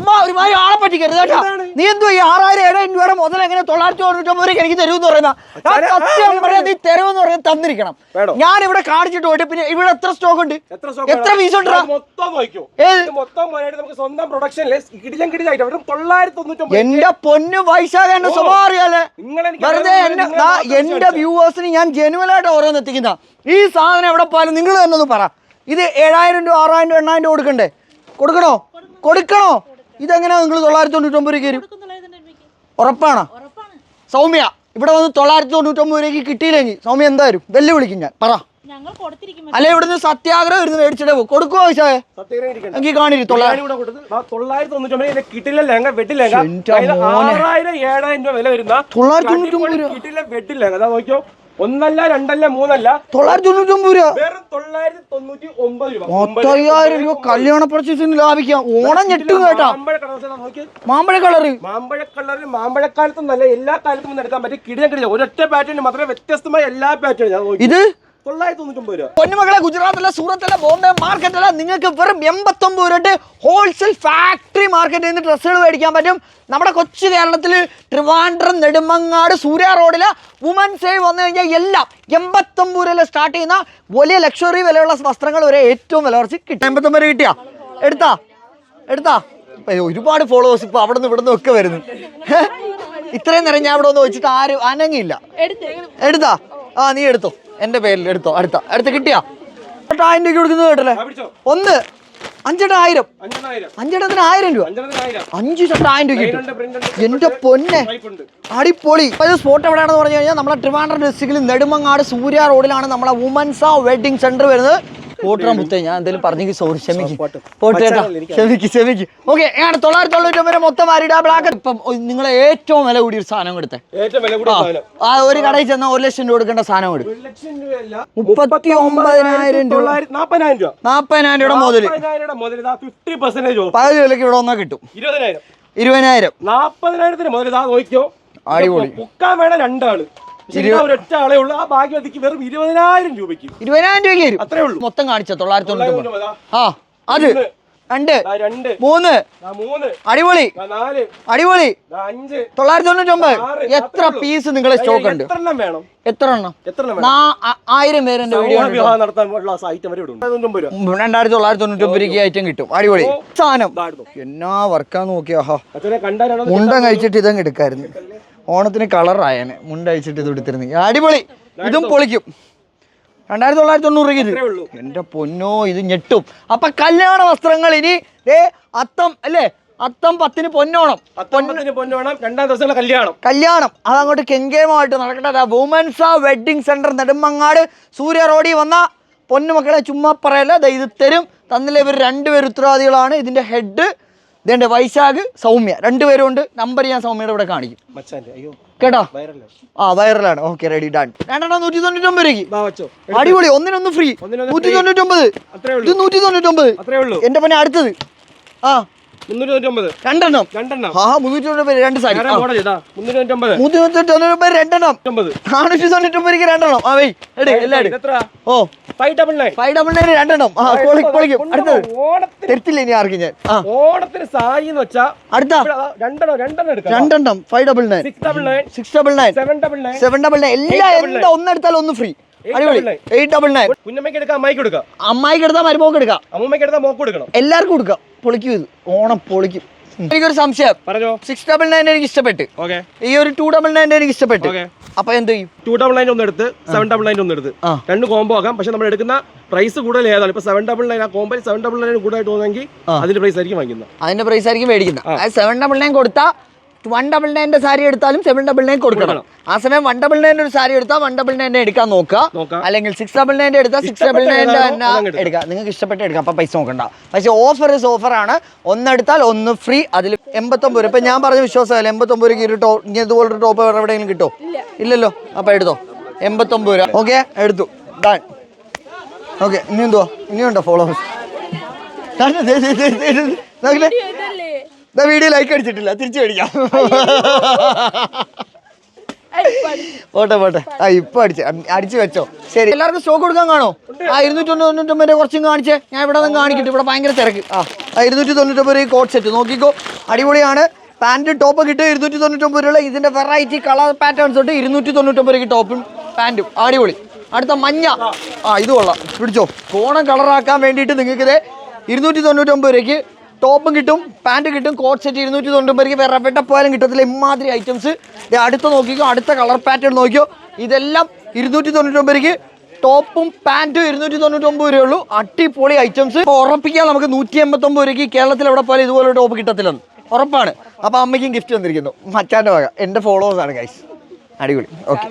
ചുമ്മാ ഒരുമാതിരി ആളെ പറ്റിക്കരുത് കേട്ടോ. നീ എന്തോ ഈ ആറായിരം ഏഴായിരം രൂപയുടെ മുതൽ എങ്ങനെ തൊള്ളായിരത്തി തൊണ്ണൂറ്റൊമ്പത് എനിക്ക് തരുമെന്ന് പറയുന്ന ഞാൻ സത്യം പറയാം നീ തരുമെന്ന് പറയാൻ തന്നിരിക്കണം. ഞാൻ ഇവിടെ കാണിച്ചിട്ട് പോയിട്ട് പിന്നെ ഇവിടെ എത്ര സ്റ്റോക്ക് ഉണ്ട്? എത്ര പീസ് ഉണ്ട് എന്റെ പൊന്നു വൈശാഖന്റെ. സ്വഭാവം അറിയാലേ. വെറുതെ എന്റെ വ്യൂവേഴ്സിന് ഞാൻ ജെനുവലായിട്ട് ഓരോന്ന് എത്തിക്കുന്ന. ഈ സാധനം എവിടെ പോയാലും നിങ്ങൾ തന്നെ ഒന്ന് പറ. ഇത് ഏഴായിരം രൂപ ആറായിരം രൂപ എണ്ണായിരം രൂപ കൊടുക്കണ്ടേ? കൊടുക്കണോ? കൊടുക്കണോ? ഇതെങ്ങനെയാ നിങ്ങൾ തൊള്ളായിരത്തി തൊണ്ണൂറ്റൊമ്പത് രൂപയ്ക്ക് തരും ഉറപ്പാണോ? സൗമ്യ ഇവിടെ വന്ന് തൊള്ളായിരത്തി തൊണ്ണൂറ്റൊമ്പത് രൂപയ്ക്ക് കിട്ടിയില്ലെങ്കിൽ സൗമ്യ എന്തായാലും വെല്ലുവിളിക്കും ഞാൻ. പറ. ഞങ്ങൾ കൊടുത്തിരിക്കും. അല്ലെ ഇവിടുന്ന് സത്യാഗ്രഹം ഇരുന്ന് മേടിച്ചിട്ടേ പോകും കൊടുക്കുമോ ആവശ്യമായ. എനിക്ക് കാണിരി തൊള്ളായിരം. തൊള്ളായിരത്തി കൂടെ കൊടുത്ത് ദാ തൊള്ളായിരത്തി തൊണ്ണൂറ്റൊമ്പത് രൂപ രൂപ. ഒന്നല്ല രണ്ടല്ല മൂന്നല്ല. തൊള്ളായിരത്തി തൊണ്ണൂറ്റൊമ്പത് രൂപ. വെറും തൊള്ളായിരത്തി തൊണ്ണൂറ്റി ഒമ്പത് രൂപ. പത്തയ്യായിരം രൂപ കല്യാണ പർച്ചേസിന് ലാഭിക്കാം. ഓണം ഞെട്ടും കേട്ടാ. മാമ്പഴ കളർ നോക്കി മാമ്പഴ കളറ്. മാമ്പഴ കളറിൽ മാമ്പഴക്കാലത്തും നല്ല എല്ലാ കാലത്തും നടത്താൻ എടുക്കാൻ പറ്റും കിടിയ കിടിലം. ഒരൊറ്റ പാറ്റേൺ മാത്രമേ വ്യത്യസ്തമായ എല്ലാ പാറ്റേണും ഇത് രൂപ പൊന്നുമകളെ ഗുജറാത്തിലെ സൂറത്തിലെ ബോംബെ മാർക്കറ്റിലെ നിങ്ങൾക്ക് വെറും എൺപത്തൊമ്പത് രൂപ ഹോൾസെയിൽ ഫാക്ടറി മാർക്കറ്റിൽ നിന്ന് ഡ്രസ്സുകൾ മേടിക്കാൻ പറ്റും. നമ്മുടെ കൊച്ചു കേരളത്തിൽ ട്രിവാൻഡ്രം നെടുമങ്ങാട് സൂര്യ റോഡിൽ വുമൻ സേവ് വന്നു കഴിഞ്ഞാൽ എല്ലാം എൺപത്തൊമ്പത് രൂപയിൽ സ്റ്റാർട്ട് ചെയ്യുന്ന വലിയ ലക്ഷറി വിലയുള്ള വസ്ത്രങ്ങൾ വരെ ഏറ്റവും വില കുറച്ച് കിട്ടും. എൺപത്തൊമ്പത് രൂപ കിട്ടിയാ? എടുത്താ? എടുത്താ? ഒരുപാട് ഫോളോവേഴ്സ് ഇപ്പൊ അവിടെ നിന്ന് ഇവിടെ നിന്ന് ഒക്കെ വരുന്നു? ഇത്രയും നേരം ഞാൻ ഇവിടെ ഒന്ന് വെച്ചിട്ട് ആരും അനങ്ങിയില്ല. എടുത്താ? ആ നീ എടുത്തോ? എന്റെ പേരിൽ എടുത്തോ അടുത്ത അടുത്ത കിട്ടിയാ? എട്ടായിരം രൂപ കൊടുക്കുന്നത് കേട്ടല്ലേ? ഒന്ന് അഞ്ചെട്ടായിരം ആയിരം. അഞ്ചെണ്ണത്തിന് ആയിരം രൂപ. അഞ്ചു അഞ്ച് ഷർട്ടായിരം രൂപ കിട്ടും. എന്റെ പൊന്നെ. അടിപൊളി. ഒരു സ്പോട്ട് എവിടെയാണെന്ന് പറഞ്ഞു കഴിഞ്ഞാൽ നമ്മളെ ട്രിവാൻഡ്രം ഡിസ്ട്രിക്റ്റിൽ നെടുമങ്ങാട് സൂര്യ റോഡിലാണ് നമ്മളെ വുമൻസ് ആ വെഡിങ് സെന്റർ വരുന്നത്. പോട്ടറ മുത്തേ ഞാൻ എന്തെങ്കിലും പറഞ്ഞെങ്കിൽ സോറി ക്ഷമിക്കും. പോട്ടേട്ടാ കേട്ടോ ക്ഷമിക്ക് ക്ഷമിക്ക്. ഓക്കെ ഞാൻ തൊള്ളായിരത്തി തൊണ്ണൂറ്റൊമ്പത് മൊത്തം അരിട ബ്ലാക്ക് ഇപ്പം നിങ്ങളെ ഏറ്റവും വില കൂടിയ ഒരു സാധനം കൊടുത്തേ ആ ഒരു കടയിൽ ചെന്നാൽ ഒരു ലക്ഷം രൂപ കൊടുക്കേണ്ട സാധനം കൊടുക്കും മുപ്പത്തി ഒമ്പതിനായിരം രൂപ. നാപ്പതിനായിരം രൂപ. മുതൽ പകുതി വിലക്ക് ഇവിടെ ഒന്നാ കിട്ടും. ഇരുപതിനായിരം. ഇരുപതിനായിരം. നാപ്പതിനായിരത്തിന് മുതൽ നോക്കിയോ അടിപൊളി. മുക്കാൻ വേണം രണ്ടാൾ. ഒരൊറ്റ ആളേ ഉള്ളൂ. ആ ഭാഗ്യവതിക്ക് വെറും ഇരുപതിനായിരം രൂപയ്ക്ക്. ഇരുപതിനായിരം രൂപയ്ക്ക് വരും. അത്രേ ഉള്ളൂ. മൊത്തം കാണിച്ച തൊള്ളായിരത്തി തൊണ്ണൂറ്റി ആ അത്. രണ്ട്. രണ്ട്. മൂന്ന്. മൂന്ന്. അടിപൊളി. നാല്. അടിപൊളി. അഞ്ച്. തൊള്ളായിരത്തി തൊണ്ണൂറ്റി ഒമ്പത്. എത്ര. പീസ് നിങ്ങളെ സ്റ്റോക്ക് ഉണ്ട്? എത്ര എണ്ണം? വേണം? എത്ര എണ്ണം എത്ര ആയിരം പേരെ എന്റെ വീഡിയോ സമൂഹ വിവാഹം നടത്താനുള്ള ഐറ്റം വരെ രണ്ടായിരത്തി തൊള്ളായിരത്തി തൊണ്ണൂറ്റി ഒമ്പത് ഐറ്റം കിട്ടും. അടിപൊളി. സാധനം. എന്നാ വർക്കാന്ന് നോക്കിയാ? മുണ്ടം മുണ്ട കഴിച്ചിട്ട് ഇതങ്ങ് എടുക്കായിരുന്നു. ഓണത്തിന് കളറായനെ മുണ്ടഴിച്ചിട്ട് ഇത് എടുത്തിരുന്നു. അടിപൊളി. ഇതും പൊളിക്കും. രണ്ടായിരത്തി തൊള്ളായിരത്തി തൊണ്ണൂറ് ഇത്. എന്റെ പൊന്നോ ഇത് ഞെട്ടും. അപ്പൊ കല്യാണ വസ്ത്രങ്ങൾ ഇനി ഏ അത്തം അല്ലേ? അത്തം പത്തിന് പൊന്നോണം. പൊന്നോണം രണ്ടാം ദിവസം കല്യാണം. കല്യാണം. അതങ്ങോട്ട് കെങ്കേമമായിട്ട് നടക്കട്ടെ. വുമൻസ് ആ വെഡിങ് സെന്റർ നെടുമങ്ങാട് സൂര്യ റോഡിൽ വന്ന പൊന്നുമക്കളെ ചുമ്മാ പറയല്ല. ഇത് തരും. തന്നില്ല ഇവർ രണ്ടുപേർ ഉത്തരവാദികളാണ്. ഇതിന്റെ ഹെഡ് ഇതിന്റെ വൈശാഖ് സൗമ്യ. രണ്ടുപേരും ഉണ്ട് നമ്പർ ഞാൻ സൗമ്യയുടെ ഇവിടെ കാണിക്കും. കേട്ടോ? ആ വൈറലാണ് ഓക്കെ റെഡി ഡൺ രണ്ടെണ്ണം നൂറ്റി ദാ വെച്ചോ. അടിപൊളി. ഒന്നിനൊന്ന് ഫ്രീ നൂറ്റി. തൊണ്ണൂറ്റൊമ്പത് അത്രേ ഇത് നൂറ്റി തൊണ്ണൂറ്റൊമ്പത് അത്രേ ഉള്ളൂ. എന്റെ പണി അടുത്തത്. ആ. രണ്ടെണ്ണം. രണ്ടെണ്ണം. ആ മുന്നൂറ്റി തൊണ്ണൂറ്റൊമ്പത് രണ്ട് സാരി. മുന്നൂറ്റി തൊണ്ണൂറ്റൊമ്പത് രണ്ടെണ്ണം. നാനൂറ്റി രണ്ടെണ്ണം. ആ വെയ് എടേ എല്ലാവരും ഓ. Five double nine. Five double nine രണ്ടെണ്ണം. ആ കൊളിക്കും അടുത്തത്. ഇനി ആർക്കും ഞാൻ. ഓണത്തിന് എന്ന് അടുത്ത. ഇവിടെ ദാ രണ്ടെണ്ണം രണ്ടെണ്ണം എടുക്കാം. രണ്ടെണ്ണം. Five double nine. Six double nine. Six double nine. Seven double nine. Seven double nine. എല്ലാം എന്താ ഒന്നെടുത്താൽ ഒന്ന് ഫ്രീ. അടിപൊളി. Eight double nine. കുഞ്ഞമ്മയ്ക്ക് എടുക്കാം അമ്മായിക്ക് കൊടുക്കാം എല്ലാവർക്കും കൊടുക്കാം. പൊളിക്കും ഇത്. ഓണം പൊളിക്കും. എനിക്കൊരു സംശയം. പറഞ്ഞോ. സിക്സ് ഡബിൾ നയൻ എനിക്ക് ഇഷ്ടപ്പെട്ട്. ഓക്കെ. ഈ ഒരു ടു ഡബിൾ നയൻ എനിക്ക് ഇഷ്ടപ്പെട്ട്. അപ്പൊ എന്ത് ചെയ്യും? ടു ഡബിൾ നയൻ ഒന്ന് എടുത്ത് സെവൻ ഡബിൾ നയൻ ഒന്ന് എടുത്ത്. രണ്ട് കോംബോ ആക്കാം. പക്ഷെ നമ്മൾ എടുക്കുന്ന പ്രൈസ് കൂടുതൽ ഏതാണ്? ഇപ്പൊ സെവൻ ഡബിൾ നയൻ ആ കോമ്പോ സെവൻ ഡബിൾ നയൻ കൂടുതലായിട്ട് തോന്നുമെങ്കിൽ അതിന്റെ പ്രൈസ് ആയിരിക്കും വാങ്ങിക്കുന്നത്. അതിന്റെ പ്രൈസ് ആയിരിക്കും മേടിക്കുന്നത്. സെവൻ ഡബിൾ നയൻ കൊടുത്താൽ വൺ ഡബിൾ നയന്റെ സാരി എടുത്താലും സെവൻ ഡബിൾ നയൻ കൊടുക്കണം. ആ സമയം വൺ ഡബിൾ നയന്റെ ഒരു സാരി എടുത്താൽ വൺ ഡബിൾ നയന്റെ എടുക്കാൻ നോക്കുക. അല്ലെങ്കിൽ സിക്സ് ഡബിൾ നയന്റെ എടുത്താൽ സിക്സ് ഡബിൾ നയൻ നയന്റെ തന്നെ എടുക്കുക എടുക്കാം. എടുക്കാം. നിങ്ങൾക്ക് ഇഷ്ടപ്പെട്ട് എടുക്കാം. അപ്പം പൈസ നോക്കണ്ട. പക്ഷേ ഓഫർ ഇസ് ഓഫറാണ് ഒന്നെടുത്താൽ ഒന്ന് ഫ്രീ അതിൽ എൺപത്തൊമ്പത് രൂപ. ഇപ്പം ഞാൻ പറഞ്ഞ വിശ്വാസമല്ല. എൺപത്തൊമ്പത് രൂപയ്ക്ക് ഒരു ടോപ്പ് ഇങ്ങനെ ഇതുപോലൊരു ടോപ്പ് വേറെ എവിടെയെങ്കിലും കിട്ടോ? ഇല്ലല്ലോ. അപ്പം എടുത്തോ. എൺപത്തൊമ്പത് രൂപ. ഓക്കെ? എടുത്തു. Done okay. ഇനി എന്തുവാ ഇനിയുണ്ടോ ഫോളോവേഴ്സ് ഇതാ വീഡിയോ ലൈക്ക് അടിച്ചിട്ടില്ല. തിരിച്ചു മേടിക്കാം. പോട്ടെ പോട്ടെ. ആ ഇപ്പൊ അടിച്ച് അടിച്ചു വെച്ചോ. ശരി. എല്ലാവർക്കും സ്റ്റോക്ക് കൊടുക്കാൻ കാണോ? ആ ഇരുന്നൂറ്റി തൊണ്ണൂറ്റൊമ്പത് കുറച്ചും കാണിച്ചേ. ഞാൻ ഇവിടെ നിന്ന് കാണിക്കട്ടെ. ഇവിടെ ഭയങ്കര തിരക്ക്. ആ ഇരുന്നൂറ്റി തൊണ്ണൂറ്റൊമ്പത് കോട്ട് സെറ്റ് നോക്കിക്കോ. അടിപൊളിയാണ്. പാന്റ് ടോപ്പ് കിട്ടും ഇരുന്നൂറ്റി തൊണ്ണൂറ്റൊമ്പത് രൂപ. ഇതിന്റെ വെറൈറ്റി കളർ പാറ്റേൺസ് ഉണ്ട് ഇരുന്നൂറ്റി തൊണ്ണൂറ്റൊമ്പത് ടോപ്പും പാന്റും അടിപൊളി. അടുത്ത മഞ്ഞ. ആ ഇത് കൊള്ളാം. പിടിച്ചോ. കോണം കളറാക്കാൻ വേണ്ടിയിട്ട് നിങ്ങൾക്ക് ഇത് ഇരുന്നൂറ്റി തൊണ്ണൂറ്റൊമ്പത് രൂപയ്ക്ക് ടോപ്പും കിട്ടും പാന്റ് കിട്ടും കോട്ട് സെറ്റ് ഇരുന്നൂറ്റി തൊണ്ണൂറ്റൊമ്പത് പേർക്ക് വേറെ എവിടെ പോയാലും കിട്ടത്തില്ല. ഇമാതിരി ഐറ്റംസ് അടുത്ത നോക്കിക്കോ അടുത്ത കളർ പാറ്റേൺ നോക്കിയോ ഇതെല്ലാം ഇരുന്നൂറ്റി രൂപയ്ക്ക് ടോപ്പും പാന്റും ഇരുന്നൂറ്റി തൊണ്ണൂറ്റൊമ്പത് രൂപയുള്ളൂ അടിപൊളി ഐറ്റംസ് ഉറപ്പിക്കാൻ നമുക്ക് നൂറ്റി എൺപത്തൊമ്പത് രൂപയ്ക്ക് കേരളത്തിൽ എവിടെ പോയാലും ഇതുപോലെ ടോപ്പ് കിട്ടത്തില്ലെന്ന്. ഉറപ്പാണ്. അപ്പോൾ അമ്മയ്ക്കും ഗിഫ്റ്റ് തന്നിരിക്കുന്നു. മച്ചാന്റെ വക. എന്റെ ഫോളോവേഴ്സാണ് ഗൈസ് അടിപൊളി. ഓക്കെ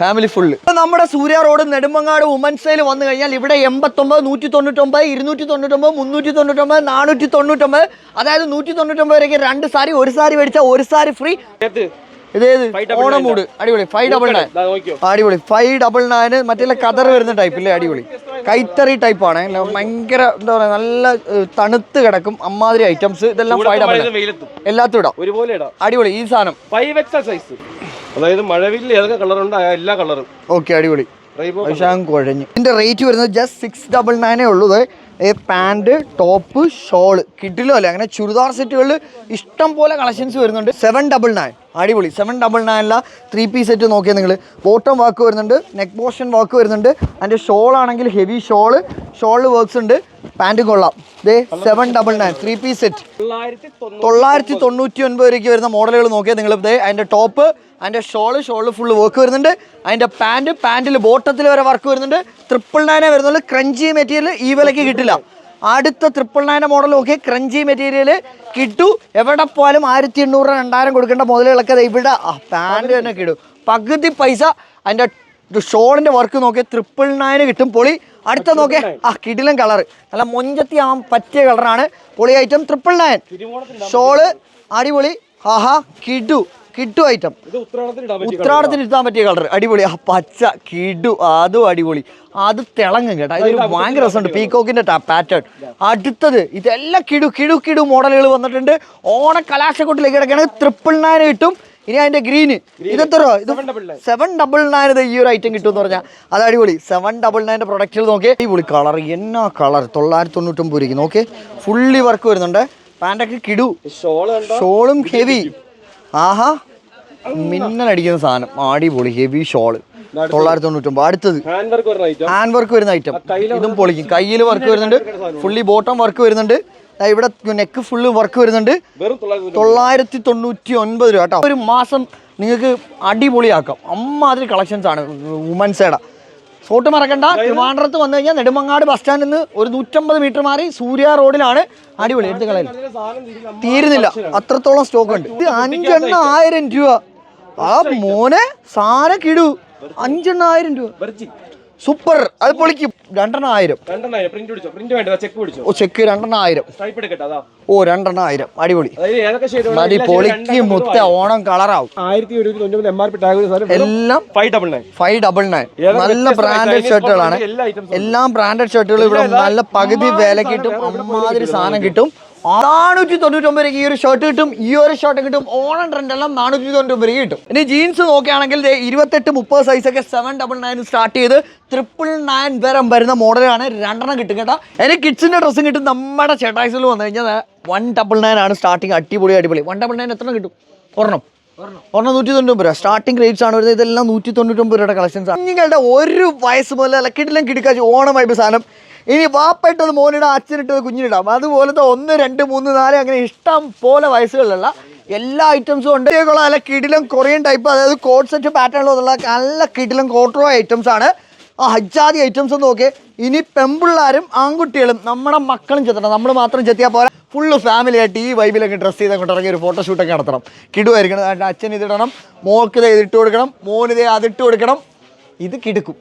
ഫാമിലി ഫുള്ള് നമ്മുടെ സൂര്യ റോഡ് നെടുമങ്ങാട് ഉമൻസയിൽ സെയിൽ വന്നു കഴിഞ്ഞാൽ ഇവിടെ എൺപത്തൊമ്പത് നൂറ്റി തൊണ്ണൂറ്റൊമ്പത് ഇരുന്നൂറ്റി തൊണ്ണൂറ്റൊമ്പത് മുന്നൂറ്റി തൊണ്ണൂറ്റൊമ്പത് നാനൂറ്റി തൊണ്ണൂറ്റൊമ്പത് അതായത് നൂറ്റി തൊണ്ണൂറ്റൊമ്പത് വരെയൊക്കെ രണ്ട് സാരി ഒരു സാരി മേടിച്ച ഒരു സാരി ഫ്രീ? ഇതേത് ഓണം മൂട് അടിപൊളി. ഫൈവ് ഡബിൾ നയൻ അടിപൊളി. ഫൈവ് ഡബിൾ നയൻ മറ്റേ കതർ വരുന്ന ടൈപ്പ് ഇല്ലേ? അടിപൊളി. കൈത്തറി ടൈപ്പ് ആണ്. ഭയങ്കര എന്താ പറയുക നല്ല തണുത്ത് കിടക്കും അമ്മാതിരി ഐറ്റംസ് ഇതെല്ലാം ഫൈവ് ഡബിൾ എല്ലാത്തും ഇടാം. ഇടാം. അടിപൊളി. ഈ സാധനം. ഫൈവ് എക്സൽ സൈസ് അതായത് മഴവില്ല ഏതൊക്കെ കളർ ആ എല്ലാ കളറും ഓക്കെ അടിപൊളി. പക്ഷാൻ കുഴഞ്ഞു. ഇതിന്റെ റേറ്റ് വരുന്നത് ജസ്റ്റ് സിക്സ് ഡബിൾ നയനേ ഉള്ളൂ. ഇത് പാന്റ് ടോപ്പ് ഷോൾ കിട്ടിലോ അല്ലേ? അങ്ങനെ ചുരിദാർ സെറ്റുകളിൽ ഇഷ്ടം പോലെ കളക്ഷൻസ് വരുന്നുണ്ട്. സെവൻ ഡബിൾ നയൻ അടിപൊളി. സെവൻ ഡബിൾ നയനില ത്രീ പീസ് സെറ്റ് നോക്കിയാൽ നിങ്ങൾ ബോട്ടം വാക്ക് വരുന്നുണ്ട്. നെക്ക് പോർഷൻ വാക്ക് വരുന്നുണ്ട്. അതിന്റെ ഷോളാണെങ്കിൽ ഹെവി ഷോൾ ഷോളിൽ വർക്ക്സ് ഉണ്ട്. പാന്റ് കൊള്ളാം. ദേ seven double nine three piece set തൊള്ളായിരത്തി തൊണ്ണൂറ് തൊള്ളായിരത്തി തൊണ്ണൂറ്റി ഒൻപത് രൂപയ്ക്ക് വരുന്ന മോഡലുകൾ നോക്കിയാൽ നിങ്ങൾ ദേ അതിന്റെ ടോപ്പ് അതിന്റെ ഷോൾ ഷോൾ ഫുൾ വർക്ക് വരുന്നുണ്ട് അതിന്റെ പാന്റ് പാന്റിൽ ബോട്ടത്തിൽ വരെ വർക്ക് വരുന്നുണ്ട്. ട്രിപ്പിൾ നയനെ വരുന്നുള്ളൂ. ക്രഞ്ചി മെറ്റീരിയൽ ഈ വിലയ്ക്ക് കിട്ടില്ല. അടുത്ത ട്രിപ്പിൾ നയന്റെ മോഡൽ നോക്കി ക്രഞ്ചി മെറ്റീരിയൽ കിട്ടു. എവിടെ പോയാലും ആയിരത്തി എണ്ണൂറ് രണ്ടായിരം കൊടുക്കേണ്ട മുതലുകളൊക്കെ ഇവിടെ ആ പാന്റ് തന്നെ കിട്ടും പകുതി പൈസ അതിന്റെ ഷോളിന്റെ വർക്ക് നോക്കിയാൽ ട്രിപ്പിൾ നയന് കിട്ടും പൊളി. അടുത്ത നോക്കേ ആ കിടിലൻ കളർ നല്ല മൊഞ്ചത്തി ആ പറ്റിയ കളറാണ് പൊളി ഐറ്റം ട്രിപ്പിൾ നയൻ ഷോൾ അടിപൊളി. ആഹാ കിഡു കിഡു ഐറ്റം ഉത്രാടത്തിന് ഇരുത്താൻ പറ്റിയ കളർ അടിപൊളി. ആ പച്ച കിഡു അതും അടിപൊളി. അത് തിളങ്ങും കേട്ടോ. ഇതൊരു ഭയങ്കര രസമുണ്ട്. പീക്കോക്കിന്റെ പാറ്റേൺ അടുത്തത് ഇതെല്ലാം കിടു കിടു കിടു മോഡലുകൾ വന്നിട്ടുണ്ട്. ഓണ കലാശക്കൊട്ടിലേക്ക് കിടക്കുകയാണെങ്കിൽ ട്രിപ്പിൾ നയൻ കിട്ടും. ഇനി അതിന്റെ ഗ്രീന് ഇതെത്രോ ഇത് സെവൻ ഡബിൾ നയൻ ഇത് ഈ ഒരു ഐറ്റം കിട്ടും എന്ന് പറഞ്ഞാൽ അത് അടിപൊളി. സെവൻ ഡബിൾ നയന്റെ പ്രൊഡക്റ്റുകൾ നോക്കി അടിപൊളി കളർ എന്നാ കളർ തൊള്ളായിരത്തി തൊണ്ണൂറ്റൊമ്പത് രൂപയ്ക്ക് നോക്കി ഫുള്ളി വർക്ക് വരുന്നുണ്ട് പാന്റൊക്കെ കിടു. ഷോളും ഹെവി ആഹാ. മിന്നലടിക്കുന്ന സാധനം. അടിപൊളി ഹെവി ഷോൾ തൊള്ളായിരത്തി തൊണ്ണൂറ്റൊമ്പത് അടുത്തത്. ഹാൻഡ് വർക്ക് വരുന്ന ഐറ്റം ഇതും പൊളിക്കും. കയ്യിൽ വർക്ക് വരുന്നുണ്ട്. ഫുള്ളി ബോട്ടം വർക്ക് വരുന്നുണ്ട്. ഇവിടെ നെക്ക് ഫുള്ള് വർക്ക് വരുന്നുണ്ട്. തൊള്ളായിരത്തി തൊണ്ണൂറ്റി ഒൻപത് രൂപ കേട്ടോ. ഒരു മാസം നിങ്ങൾക്ക് അടിപൊളിയാക്കാം. അമ്മാതിരി കളക്ഷൻസ് ആണ്. വുമൻസേടെ സോട്ട് മറക്കണ്ട. ട്രിവാൻഡ്രത്ത് വന്നു കഴിഞ്ഞാൽ നെടുമങ്ങാട് ബസ് സ്റ്റാൻഡിൽ നിന്ന് ഒരു നൂറ്റമ്പത് മീറ്റർ മാറി സൂര്യ റോഡിലാണ് അടിപൊളി. എടുത്ത് കളയില്ല തീരുന്നില്ല. അത്രത്തോളം സ്റ്റോക്ക് ഉണ്ട്. ഇത് അഞ്ചെണ്ണ ആയിരം രൂപ. ആ മോനെ സാധനം കിടു അഞ്ചെണ്ണ ആയിരം രൂപ. സൂപ്പർ. അത് പൊളിക്കും. രണ്ടെണ്ണം ആയിരം. ഓ ചെക്ക് രണ്ടെണ്ണം ആയിരം. ഓ രണ്ടെണ്ണം ആയിരം. അടിപൊളി. മതി പൊളിക്ക് മുത്ത ഓണം കളറാവും. എല്ലാം ഫൈവ് ഡബിൾ നയൻ നല്ല ബ്രാൻഡഡ് ഷർട്ടുകളാണ് എല്ലാം ബ്രാൻഡഡ് ഷർട്ടുകൾ ഇവിടെ നല്ല പകുതി വില കിട്ടും. അമ്മാതിരി സാധനം കിട്ടും. നാനൂറ്റി തൊണ്ണൂറ്റൊമ്പത് രൂപയ്ക്ക് ഈ ഒരു ഷർട്ട് കിട്ടും. ഈ ഒരു ഷർട്ട് കിട്ടും. ഓണം ട്രെൻഡ് എല്ലാം നാനൂറ്റി തൊണ്ണൂറ്റൊമ്പത് ഒമ്പത് കിട്ടും. ഇനി ജീൻസ് നോക്കുകയാണെങ്കിൽ ഇരുപത്തെട്ട് മുപ്പത് സൈസൊക്കെ സെവൻ ഡബിൾ നയൻ സ്റ്റാർട്ട് ചെയ്ത് ട്രിപ്പിൾ നയൻ വരെ വരുന്ന മോഡലാണ് രണ്ടെണ്ണം കിട്ടും കേട്ടോ. എനിക്ക് കിഡ്സിന്റെ ഡ്രസ്സും കിട്ടും. നമ്മുടെ ചേട്ടായ്സിൽ വന്നു കഴിഞ്ഞാൽ വൺ ഡബിൾ നയൻ ആണ് സ്റ്റാർട്ടിങ് അടിപൊളി അടിപൊളി. വൺ ഡബിൾ നയൻ എത്ര കിട്ടും? ഒരെണ്ണം. ഒരെണ്ണം. നൂറ്റി തൊണ്ണൂറ്റൊമ്പത് രൂപ. സ്റ്റാർട്ടിംഗ് റേറ്റ്സ് ആണ് വരുന്നത്. ഇതെല്ലാം നൂറ്റി തൊണ്ണൂറ്റൊമ്പത് രൂപയുടെ കളക്ഷൻസ് ആണ്. നിങ്ങളുടെ ഒരു വയസ്സ് മുതൽ അല്ല കിടിലം കിടിക്കാച്ച് ഓണമായി സാധനം. ഇനി വാപ്പയിട്ടത് മോനിടാം അച്ഛനിട്ടത് കുഞ്ഞിനിടാം. അതുപോലത്തെ ഒന്ന് രണ്ട് മൂന്ന് നാല് അങ്ങനെ ഇഷ്ടം പോലെ വയസ്സുകളിലുള്ള എല്ലാ ഐറ്റംസും ഉണ്ട്. ഇതേക്കുള്ള നല്ല കിടിലം കൊറിയൻ ടൈപ്പ് അതായത് കോട്ട് സെറ്റ് പാറ്റേണിലുള്ള നല്ല കിടിലം കോട്ടറോ ഐറ്റംസ് ആണ്. ആ ഹജ്ജാതി ഐറ്റംസ് നോക്കിയേ. ഇനി പെമ്പിള്ളാരും ആൺകുട്ടികളും നമ്മുടെ മക്കളും ചെത്തണം. നമ്മൾ മാത്രം ചെത്തിയാൽ പോലെ ഫുള്ള് ഫാമിലി ആയിട്ട് ഈ വൈബിലൊക്കെ ഡ്രസ്സ് ചെയ്ത് അങ്ങോട്ട് ഇറങ്ങി ഒരു ഫോട്ടോഷൂട്ടൊക്കെ നടത്തണം. കിടുവായിരിക്കണം അതിന്റെ അച്ഛൻ ഇതിടണം മോൾക്ക് ഇത് ഇതിട്ട് കൊടുക്കണം. മോനിത് അതിട്ട് കൊടുക്കണം. ഇത് കിടക്കും.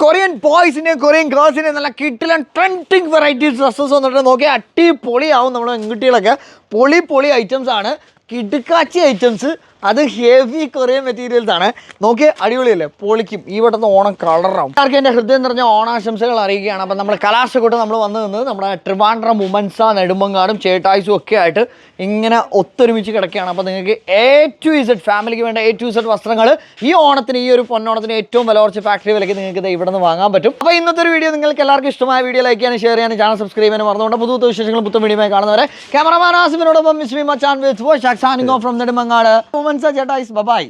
കൊറിയൻ ബോയ്സിനെയും കൊറിയൻ ഗേൾസിനെയും നല്ല കിട്ടിലൻ ട്രെൻഡിങ് വെറൈറ്റീസ് ഡ്രസ്സസ് വന്നിട്ട് നോക്കി അടിപൊളിയാവും നമ്മുടെ പെൺകുട്ടികളൊക്കെ. പൊളി പൊളി ഐറ്റംസ് ആണ്. കിടുക്കാച്ചി ഐറ്റംസ് അത് ഹെവി കൊറിയൻ മെറ്റീരിയൽസ് ആണ്. നോക്കി അടിപൊളിയല്ലേ? പൊളിക്കും. ഈ വട്ടത്തെ ഓണം കളറാവും. ആർക്കും എന്റെ ഹൃദയം നിറഞ്ഞ ഓണാശംസകൾ അറിയിക്കുകയാണ്. അപ്പം നമ്മൾ കലാശക്കൂട്ട് നമ്മൾ വന്നു നിന്ന് നമ്മുടെ ട്രിവാൻഡ്രം വുമൻസ നെടുമ്പങ്ങാടും ചേട്ടായുസും ഒക്കെ ആയിട്ട് ഇങ്ങനെ ഒത്തൊരുമിച്ച് കിടക്കുകയാണ്. അപ്പോൾ നിങ്ങൾക്ക് എ ടു ഇസഡ് ഫാമിലിക്ക് വേണ്ട എ ടു ഇസഡ് വസ്ത്രങ്ങൾ ഈ ഓണത്തിന് ഈ ഒരു പൊന്നോണത്തിന് ഏറ്റവും വില കുറച്ച് ഫാക്ടറി വിലയ്ക്ക് നിങ്ങൾക്ക് ഇത് ഇവിടെ നിന്ന് വാങ്ങാൻ പറ്റും. അപ്പോൾ ഇന്നത്തെ ഒരു വീഡിയോ നിങ്ങൾക്ക് എല്ലാവർക്കും ഇഷ്ടമായ വീഡിയോ ലൈക്ക് ചെയ്യാനും ഷെയർ ചെയ്യാനും ചാനൽ സബ്സ്ക്രൈബ് ചെയ്യാനും മറന്നുകൊണ്ട് പുതു വിശേഷങ്ങൾ പുത്തൻ വീഡിയോ കാണുന്നവരെ. ക്യാമറമാൻ ആസിമിനോടൊപ്പം miss me Machan with from Nedumangad. ഉമൻസ ചേട്ടാ ബബായ്.